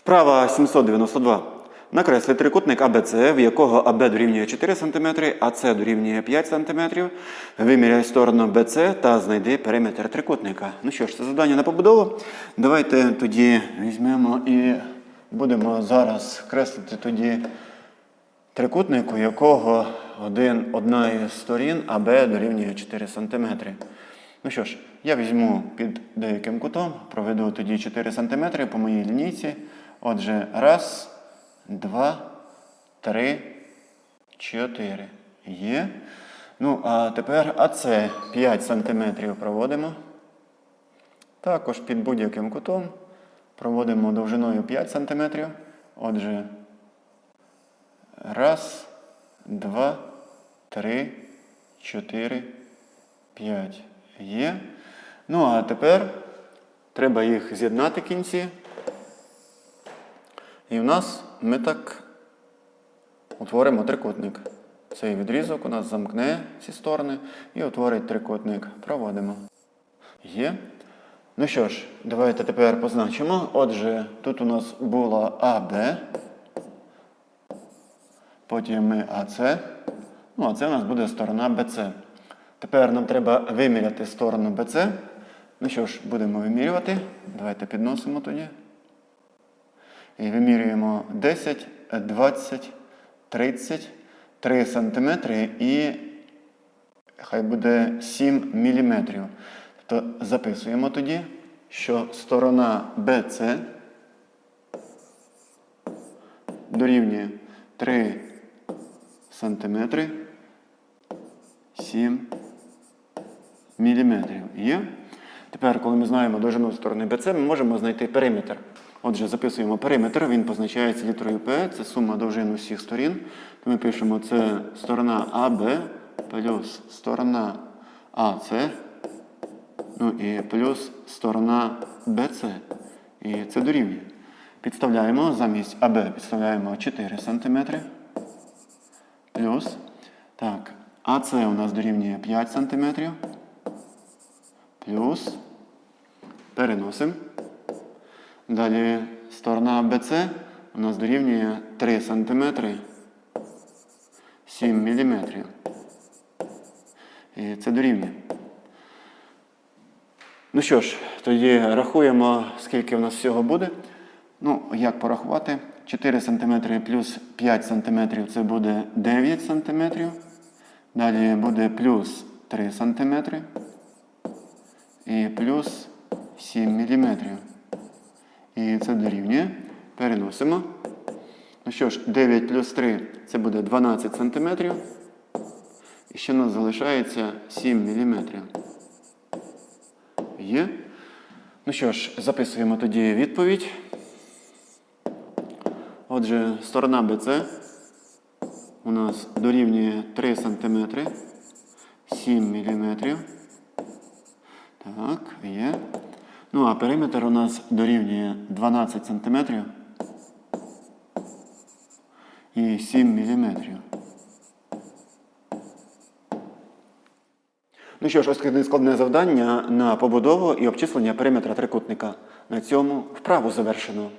Вправа 792. Накресли трикутник АБЦ, в якого АБ дорівнює 4 см, а С дорівнює 5 см. Виміряй сторону БЦ та знайди периметр трикутника. Ну що ж, це завдання на побудову. Давайте тоді візьмемо і будемо зараз креслити тоді трикутник, у якого один, одна із сторін АБ дорівнює 4 см. Ну що ж, я візьму під деяким кутом, проведу тоді 4 см по моїй лінійці. Отже, раз, два, три, чотири. Є. Ну, а тепер АЦ 5 см проводимо. Також під будь-яким кутом проводимо довжиною 5 см. Отже, раз, два, три, чотири, п'ять. Є. Ну, а тепер треба їх з'єднати кінці. І в нас ми так утворимо трикутник. Цей відрізок у нас замкне ці сторони і утворить трикутник. Проводимо. Є. Ну що ж, давайте тепер позначимо. Отже, тут у нас була АБ. Потім ми АЦ. Ну, а це у нас буде сторона БЦ. Тепер нам треба виміряти сторону БЦ. Ну що ж, будемо вимірювати. Давайте підносимо тоді. І вимірюємо 10, 20, 30, 3 см і хай буде 7 мм. Тобто записуємо тоді, що сторона BC дорівнює 3 см 7 мм. Є? Тепер, коли ми знаємо довжину сторони BC, ми можемо знайти периметр. Отже, записуємо периметр, він позначається літерою P, це сума довжин усіх сторін. То ми пишемо це сторона AB плюс сторона AC, ну і плюс сторона BC. І це дорівнює. Підставляємо замість АБ підставляємо 4 см. Плюс. Так, АС у нас дорівнює 5 см. Плюс. Переносимо. Далі сторона BC у нас дорівнює 3 см 7 мм. І це дорівнює. Ну що ж, тоді рахуємо, скільки в нас всього буде. Ну, як порахувати? 4 см плюс 5 см це буде 9 см. Далі буде плюс 3 см і плюс 7 мм. І це дорівнює. Переносимо. Ну що ж, 9 плюс 3 це буде 12 см. І ще у нас залишається 7 мм. Є. Ну що ж, записуємо тоді відповідь. Отже, сторона BC у нас дорівнює 3 см 7 мм. Так, є. Ну, а периметр у нас дорівнює 12 см і 7 мм. Ну що ж, ось складне завдання на побудову і обчислення периметра трикутника. На цьому вправу завершено.